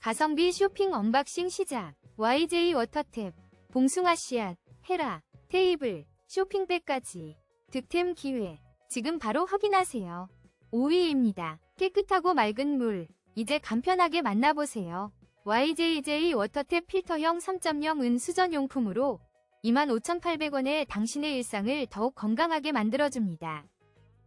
가성비 쇼핑 언박싱 시작. YJ 워터탭, 봉숭아 씨앗, 헤라, 테이블, 쇼핑백까지. 득템 기회. 지금 바로 확인하세요. 5위입니다. 깨끗하고 맑은 물. 이제 간편하게 만나보세요. YJJ 워터탭 필터형 3.0 은수전 용품으로 25,800원에 당신의 일상을 더욱 건강하게 만들어줍니다.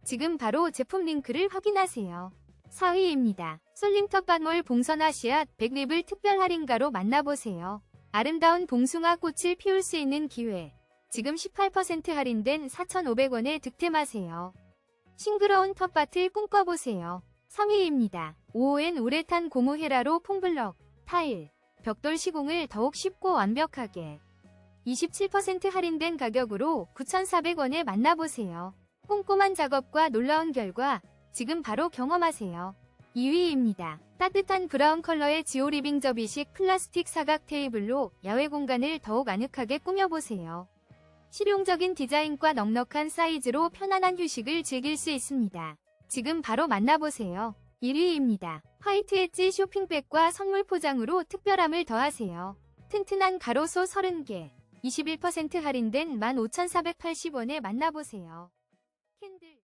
지금 바로 제품 링크를 확인하세요. 4위입니다. 솔림 텃밭몰 봉선화 씨앗 100립을 특별 할인가로 만나보세요. 아름다운 봉숭아 꽃을 피울 수 있는 기회. 지금 18% 할인된 4,500원에 득템하세요. 싱그러운 텃밭을 꿈꿔보세요. 3위입니다. 5호엔 우레탄 고무 헤라로 퐁블럭, 타일, 벽돌 시공을 더욱 쉽고 완벽하게 27% 할인된 가격으로 9,400원에 만나보세요. 꼼꼼한 작업과 놀라운 결과 지금 바로 경험하세요. 2위입니다. 따뜻한 브라운 컬러의 지오 리빙 접이식 플라스틱 사각 테이블로 야외 공간을 더욱 아늑하게 꾸며보세요. 실용적인 디자인과 넉넉한 사이즈로 편안한 휴식을 즐길 수 있습니다. 지금 바로 만나보세요. 1위입니다. 화이트 엣지 쇼핑백과 선물 포장으로 특별함을 더하세요. 튼튼한 가로소 30개, 21% 할인된 15,480원에 만나보세요. 캔들